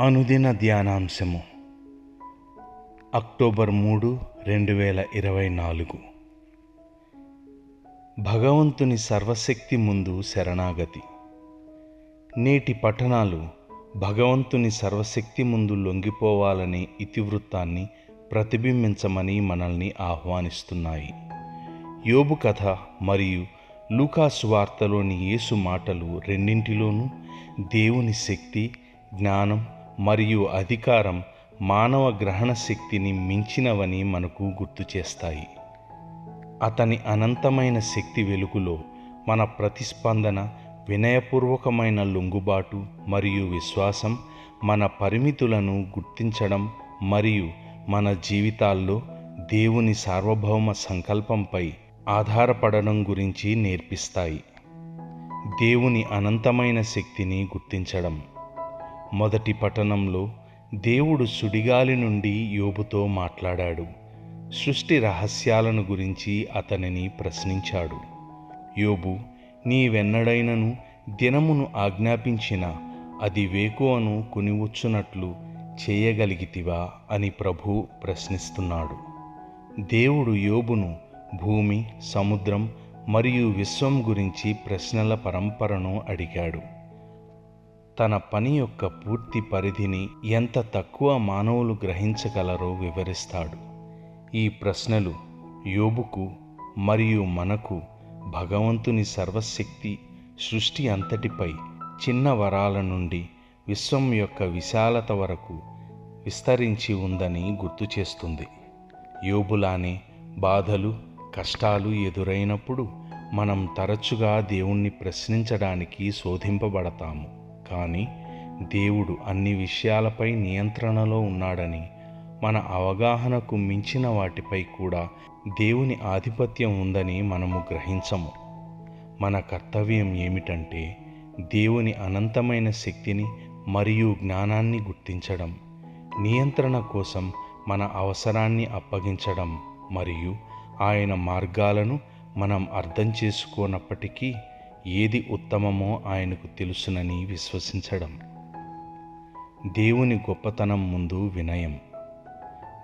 అనుదిన ధ్యానాంశము. అక్టోబర్ మూడు రెండు వేల ఇరవై నాలుగు. భగవంతుని సర్వశక్తి ముందు శరణాగతి. నేటి పఠనాలు భగవంతుని సర్వశక్తి ముందు లొంగిపోవాలనే ఇతివృత్తాన్ని ప్రతిబింబించమని మనల్ని ఆహ్వానిస్తున్నాయి. యోబు కథ మరియు లూకాసు వార్తలోని యేసు మాటలు రెండింటిలోనూ దేవుని శక్తి జ్ఞానం మరియు అధికారం మానవ గ్రహణ శక్తిని మించినవని మనకు గుర్తు చేస్తాయి. అతని అనంతమైన శక్తి వెలుగులో మన ప్రతిస్పందన వినయపూర్వకమైన లొంగుబాటు మరియు విశ్వాసం మన పరిమితులను గుర్తించడం మరియు మన జీవితాల్లో దేవుని సార్వభౌమ సంకల్పంపై ఆధారపడడం గురించి నేర్పిస్తాయి. దేవుని అనంతమైన శక్తిని గుర్తించడం. మొదటి పఠనంలో దేవుడు సుడిగాలి నుండి యోబుతో మాట్లాడాడు. సృష్టి రహస్యాలను గురించి అతనిని ప్రశ్నించాడు. యోబు నీవెన్నడైనను దినమును ఆజ్ఞాపించిన అది వేకువను కొనివచ్చునట్లు చేయగలిగితివా అని ప్రభు ప్రశ్నిస్తున్నాడు. దేవుడు యోబును భూమి సముద్రం మరియు విశ్వం గురించి ప్రశ్నల పరంపరను అడిగాడు. తన పని యొక్క పూర్తి పరిధిని ఎంత తక్కువ మానవులు గ్రహించగలరో వివరిస్తాడు. ఈ ప్రశ్నలు యోబుకు మరియు మనకు భగవంతుని సర్వశక్తి సృష్టి అంతటిపై చిన్న వరాల నుండి విశ్వం యొక్క విశాలత వరకు విస్తరించి ఉందని గుర్తు చేస్తుంది. యోబులానే బాధలు కష్టాలు ఎదురైనప్పుడు మనం తరచుగా దేవుణ్ణి ప్రశ్నించడానికి శోధింపబడతాము. కానీ దేవుడు అన్ని విషయాలపై నియంత్రణలో ఉన్నాడని మన అవగాహనకు మించిన వాటిపై కూడా దేవుని ఆధిపత్యం ఉందని మనము గ్రహించము. మన కర్తవ్యం ఏమిటంటే దేవుని అనంతమైన శక్తిని మరియు జ్ఞానాన్ని గుర్తించడం నియంత్రణ కోసం మన అవసరాన్ని అప్పగించడం మరియు ఆయన మార్గాలను మనం అర్థం చేసుకోనప్పటికీ ఏది ఉత్తమమో ఆయనకు తెలుసునని విశ్వసించడం. దేవుని గొప్పతనం ముందు వినయం.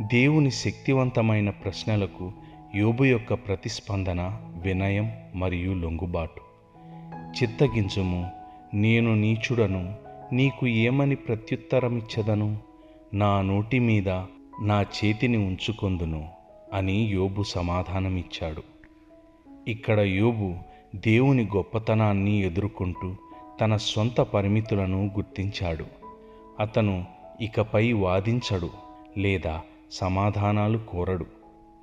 దేవుని శక్తివంతమైన ప్రశ్నలకు యోబు యొక్క ప్రతిస్పందన వినయం మరియు లొంగుబాటు. చిత్తగించుము నేను నీచుడను నీకు ఏమని ప్రత్యుత్తరమిచ్చదను? నా నోటి మీద నా చేతిని ఉంచుకొందును. అని యోబు సమాధానమిచ్చాడు. ఇక్కడ యోబు దేవుని గొప్పతనాన్ని ఎదుర్కొంటూ తన సొంత పరిమితులను గుర్తించాడు. అతను ఇకపై వాదించడు లేదా సమాధానాలు కోరడు.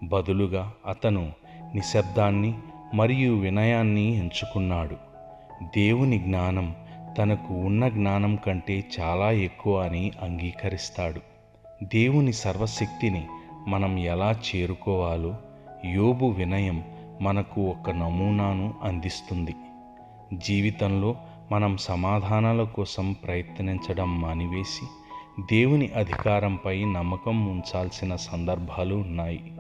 బదులుగా అతను నిశ్శబ్దాన్ని మరియు వినయాన్ని ఎంచుకున్నాడు. దేవుని జ్ఞానం తనకు ఉన్న జ్ఞానం కంటే చాలా ఎక్కువ అని అంగీకరిస్తాడు. దేవుని సర్వశక్తిని మనం ఎలా చేరుకోవాలో యోబు వినయం మనకు ఒక నమూనాను అందిస్తుంది. జీవితంలో మనం సమాధానాల కోసం ప్రయత్నించడం మానివేసి దేవుని అధికారంపై నమ్మకం ఉంచాల్సిన సందర్భాలు ఉన్నాయి.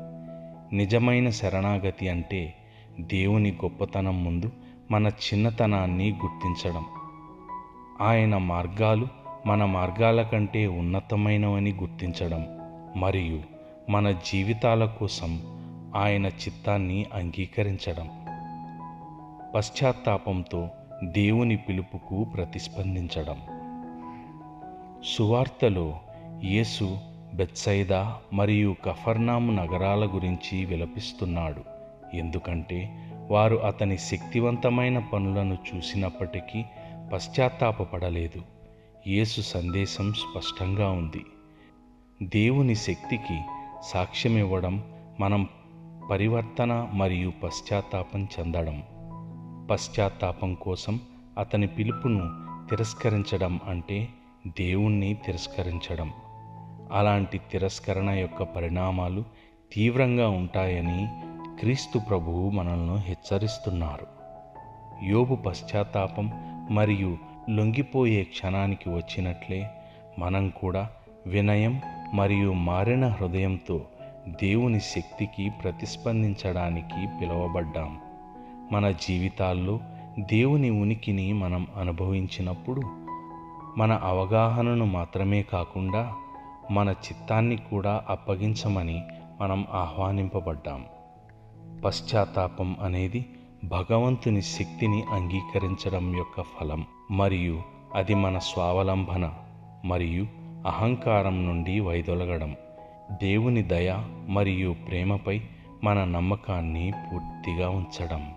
నిజమైన శరణాగతి అంటే దేవుని గొప్పతనం ముందు మన చిన్నతనాన్ని గుర్తించడం. ఆయన మార్గాలు మన మార్గాల కంటే ఉన్నతమైనవని గుర్తించడం. మరియు మన జీవితాల కోసం ఆయన చిత్తాన్ని అంగీకరించడం. పశ్చాత్తాపంతో దేవుని పిలుపుకు ప్రతిస్పందించడం. సువార్తలో యేసు బెత్సైదా మరియు కఫర్నాము నగరాల గురించి విలపిస్తున్నాడు. ఎందుకంటే వారు అతని శక్తివంతమైన పనులను చూసినప్పటికీ పశ్చాత్తాపపడలేదు. యేసు సందేశం స్పష్టంగా ఉంది. దేవుని శక్తికి సాక్ష్యమివ్వడం మనం పరివర్తన మరియు పశ్చాత్తాపం చెందడం పశ్చాత్తాపం కోసం అతని పిలుపును తిరస్కరించడం అంటే దేవుణ్ణి తిరస్కరించడం. అలాంటి తిరస్కరణ యొక్క పరిణామాలు తీవ్రంగా ఉంటాయని క్రీస్తు ప్రభువు మనల్ని హెచ్చరిస్తున్నారు. యోబు పశ్చాత్తాపం మరియు లొంగిపోయే క్షణానికి వచ్చినట్లే మనం కూడా వినయం మరియు మారిన హృదయంతో దేవుని శక్తికి ప్రతిస్పందించడానికి పిలువబడ్డాం. మన జీవితాల్లో దేవుని ఉనికిని మనం అనుభవించినప్పుడు మన అవగాహనను మాత్రమే కాకుండా మన చిత్తాన్ని కూడా అప్పగించమని మనం ఆహ్వానింపబడ్డాం. పశ్చాత్తాపం అనేది భగవంతుని శక్తిని అంగీకరించడం యొక్క ఫలం మరియు అది మన స్వావలంబన మరియు అహంకారం నుండి వైదొలగడం. దేవుని దయ మరియు ప్రేమపై మన నమ్మకాన్ని పూర్తిగా ఉంచడం.